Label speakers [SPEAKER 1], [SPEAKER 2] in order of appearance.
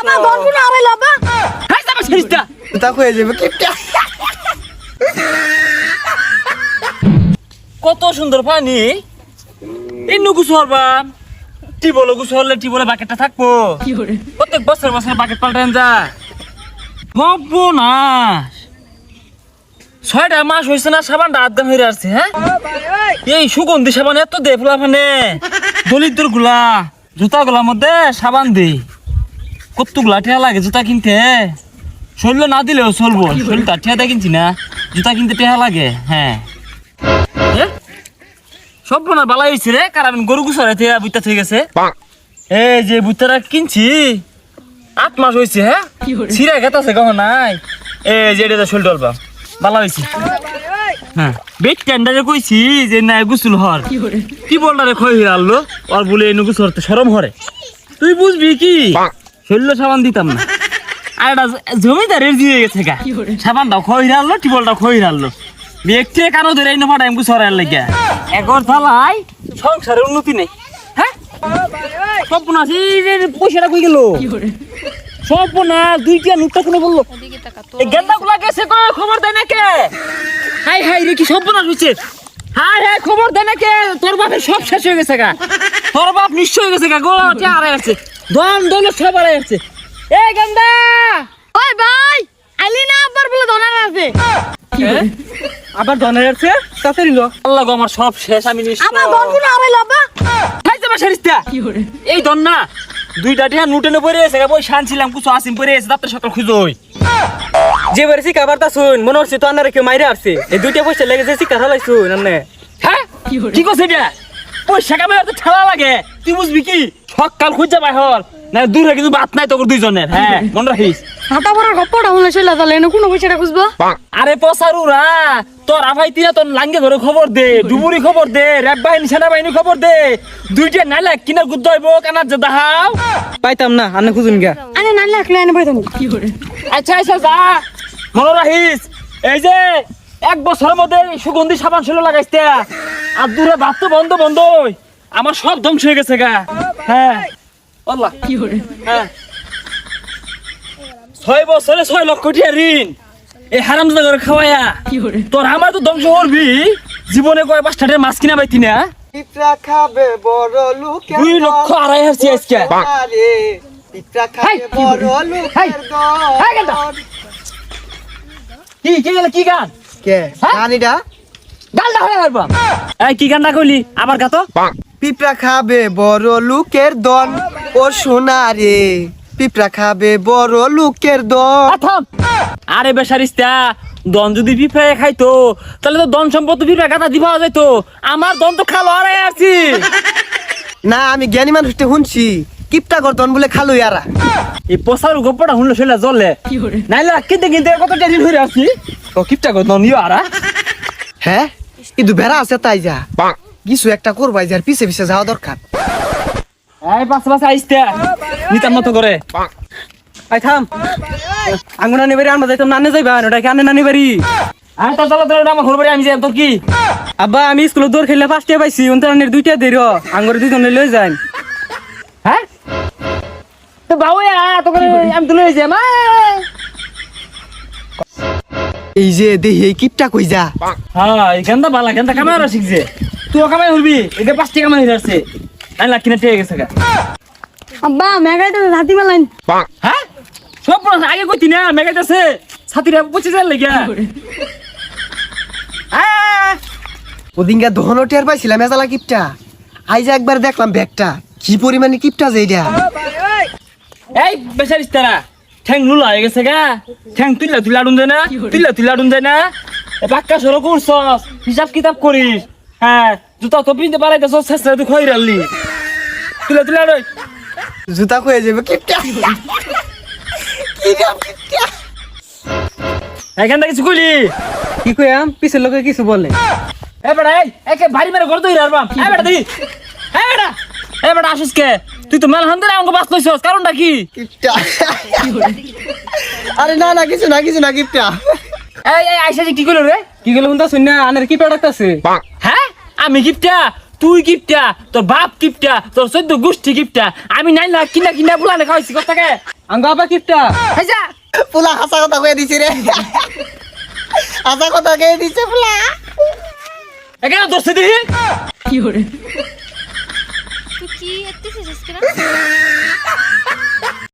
[SPEAKER 1] আমার বন্ধু না আরে লবা।
[SPEAKER 2] হাই যাবে শেষটা
[SPEAKER 3] তা হয়ে যাবে। কিপটা
[SPEAKER 2] কত সুন্দর পানি। এই নুকুস হরবাম টিবলে গুছ হলে টিবলে বাকেটটা থাকব। প্রত্যেক বছর বছর বাকেট পাল্টান যা সর্বনাশ। ছয়টা মাস হয়েছে না সাবানটা আদান হয়ে আসছে হ্যাঁ? এই সুগন্ধি সাবান এত দে ফুলা মানে দলিদ্রগুলা। জুতা গুলার মধ্যে সাবান দে। কতগুলা ঠেয়া লাগে? জুতা কিনতে? শরীর না দিলেও চলবো। ঠেয়া দিয়ে কিনছি না। জুতা কিনতে ঠেয়া লাগে হ্যাঁ। সব না বালা হয়েছে রে। কারণ গরু গুছারে থেকে বুইতা থেকে গেছে? এই যে বুইতারা কিনছি আট মাস হয়েছে হ্যাঁ? ছিঁড়া গেতাছে কখন নাই? এই যে এটা শরীর ডলবা। বালা হয়েছে হ্যাঁ। বেট টেন্ডারে কইছি যে না গুসুল হর কি বলটারে খই হয়ে আনলো? আর বলে এনু গুসল সরম হরে। তুই বুঝবি কি? শরীর সাবান দিতাম না। আর এটা জমিদারের দিয়ে গেছে গা। সাবানটাও খই হয়ে আনলো টিবলটাও খই হয়ে আনলো ব্যক্তি কারও ধরে এই নফাটা এমকু সরার লাগিয়া একর থালাই সংসারের উন্নতি নেই। হ্যাঁ? সর্বনাশ এই পয়সাটা কই গেল? সর্বনাশ দুইটা নুটটা কোনো বলল? এই গেন্দা গুলা গেছে খবর দেয় না কে হাই হাই রে কি সর্বনাশ হচ্ছে হাই হাই খবর দেয় না কে তোর বাপের সব শেষ হয়ে গেছে গা। তোর বাপ নিশ্চয় হয়ে গেছে গা গো হারাই আছে দম দৌলত সব হারাই আছে এ গেন্দা!
[SPEAKER 1] ওই ভাই আইলি না আবার বলে ধনার আছে?
[SPEAKER 2] আবার আছে তাতে নিল। আল্লাহ গো আমার সব শেষ আমি নিশ্চয়
[SPEAKER 1] আমার বন্ধু না আরে লবা
[SPEAKER 2] খাই যাবে সারিস্তা এই ধন না দুইটা টিয়া নুটেনে পরে এসে ওই শানছিলাম কুচো আসিম পরে এসে তারপরে সকাল খুঁজোই
[SPEAKER 3] যে বের শিকা বার্তা শুন মনে হচ্ছে তো আনারে কেউ মাইরে আসছে। এই দুইটা পয়সা লেগেছে শিকা হালাই শুন আন্নে।
[SPEAKER 2] হ্যাঁ? কি করছে এটা? পয়সা কামাই তো ঠেলা লাগে। তুই বুঝবি কি? সকাল খুঁজে পাই হল। না দূরে কিন্তু বাত নাই তোর দুইজনের হ্যাঁ মনে রাখিস?
[SPEAKER 1] হাতা বড় গপ্পটা হলে চলে তাহলে এনে কোনো পয়সাটা খুঁজবো?
[SPEAKER 2] আরে পসারুরা তোর আভাই তিনা তোর লাঙ্গে ধরে খবর দে ডুবুরি খবর দে র্যাব বাহিনী সেনাবাহিনী খবর দে। দুইটা নাইলে কিনার গুদ্ধ হইব কানার যে দাহাও।
[SPEAKER 3] পাইতাম না আন্নে খুঁজুন গা
[SPEAKER 1] আরে না লাগলে এনে পাইতাম
[SPEAKER 2] আচ্ছা আচ্ছা যা। মনে রাখিস এই যে এক বছরের মধ্যে সুগন্ধি সাবান ছিল লাগাইতে আর দূরে ভাত তো বন্ধ বন্ধ আমার সব ধ্বংস হয়ে গেছে গা। হ্যাঁ। আল্লাহ। হ্যাঁ। ছয় বছরে ছয় লক্ষ টাকা ঋণ। এই হারাম করে খাওয়ায়া। তোর আমার তো ধ্বংস করবি। জীবনে কয় পাঁচটা মাছ কিনা পাইতি না।
[SPEAKER 3] পিপরা খাবে বড় লোকে
[SPEAKER 2] দুই লক্ষ আড়াই আজকে।
[SPEAKER 3] খাবে
[SPEAKER 2] কি
[SPEAKER 3] বড় লোকের দল
[SPEAKER 2] কি কি কি গান?
[SPEAKER 3] কে?
[SPEAKER 2] হ্যাঁ?
[SPEAKER 3] গানিটা
[SPEAKER 2] গানটা হয়ে হারবা। এই কি গানটা কইলি? আবার গাতো?
[SPEAKER 3] পিপরা খাবে বড় লোকের দল। ও সোনা রে পিপরা খাবে বড় লোকের দল।
[SPEAKER 2] থাম। আরে বেসারিস্তা দন যদি পিঁপড়ে খাইতো তাহলে তো দন সম্পদ পিঁপড়ে গাথা দিবা যাইতো। আমার দন তো খালো আরে আছি
[SPEAKER 3] না আমি জ্ঞানী মানুষটা শুনছি কিপটা করতন বলে খালো ইয়ারা।
[SPEAKER 2] এই পসার গপ্পটা শুনলে শুনলে জ্বলে নাইলে কিনতে কিনতে কত টেনশন হয়ে আসছি তো কিপটা কর দন ইয়ে আরা
[SPEAKER 3] হ্যাঁ? কিন্তু বেড়া আছে তাই যা। কিছু একটা করবাই যার পিছে পিছে যাওয়া দরকার।
[SPEAKER 2] এই পাশে পাশে আইসতে। নিতাম মতো করে।
[SPEAKER 3] আই থাম। আঙ্গুনা নিবারি আমরা যাইতাম নানে যাইবা ওটা কি আনে নানি বাড়ি
[SPEAKER 2] আর তো চলো তোর আমার ঘর বাড়ি আমি যাই তোর কি?
[SPEAKER 3] আব্বা আমি স্কুলে দৌড় খেললে ফার্স্টে পাইছি অন্তরানের দুইটা দেরি আঙ্গুর দুইজনে লই যাই
[SPEAKER 2] হ্যাঁ? তো বাবু তোকে আমি তুলে যাই মা
[SPEAKER 3] এই যে দেহি এই কিপটা কই যা?
[SPEAKER 2] হ্যাঁ এই গেন্দা বালা গেন্দা কামাই ওরা শিখছে। তুই কামাই হবি এটা পাঁচটি কামাই হয়ে আসছে। নাই লাখ কিনা টেয়ে গেছে গা।
[SPEAKER 1] আব্বা মেগাইতে হাতি মেলাইন
[SPEAKER 2] হ্যাঁ? সব আগে কইতি না মেগাইতেছে ছাতিরা পচে যায় লেগে
[SPEAKER 3] ওদিনকা দহন টের পাইছিলাম এজালা কিপটা। আই যে একবার দেখলাম ব্যাগটা। কি পরিমাণে কিপটা যে এটা
[SPEAKER 2] এই বেচারিস তারা। ঠ্যাং লুলা হয়ে গেছে গা। ঠ্যাং তুইলা তুইলা আডুন যায় না তুইলা তুইলা আডুন যায় না। এ পাক্কা সরো করছস হিসাব কিতাব করিস। হ্যাঁ জুতা তো পিনতে পারাইতেছ শেষরা তুই খই রাখলি তুইলা তুইলা আডুই
[SPEAKER 3] জুতা কয়ে যাবে কিপটা।
[SPEAKER 2] এখান থেকে কিছু কইলি?
[SPEAKER 3] কি কইয়াম? পিছের লোকে কিছু বলে।
[SPEAKER 2] এ বেটা একে ভারী মেরে ঘর দই রারবাম এ বেটা দেখি। এ বেটা এ বেটা আসিস কে? তুই তো মেল হান্দে আমাকে বাস লইছস কারণটা কি?
[SPEAKER 3] কিপটা। আরে না না কিছু না কিছু না কিপটা।
[SPEAKER 2] এই এই আইসা কি কইলো রে?
[SPEAKER 3] কি গেল শুনতা শুন না আনের কিপটা ডাকতাছে
[SPEAKER 2] হ্যাঁ? আমি গিফটটা তুই কিপটা? তোর বাপ কিপটা? তোর চোদ্দ গোষ্ঠী কিপটা? আমি নাই না কিনা কিনা বলা না খাওয়াইছি কথাকে
[SPEAKER 4] আঙ্গ আবা কিপটা?
[SPEAKER 1] হাইজা
[SPEAKER 3] পোলা হাসা কথা কয়ে দিছি রে। হাসা কথা কয়ে দিছে পোলা।
[SPEAKER 2] এখানে দোষে দিহি
[SPEAKER 1] কি করে
[SPEAKER 5] তুই কি এত্তিছিস আজকে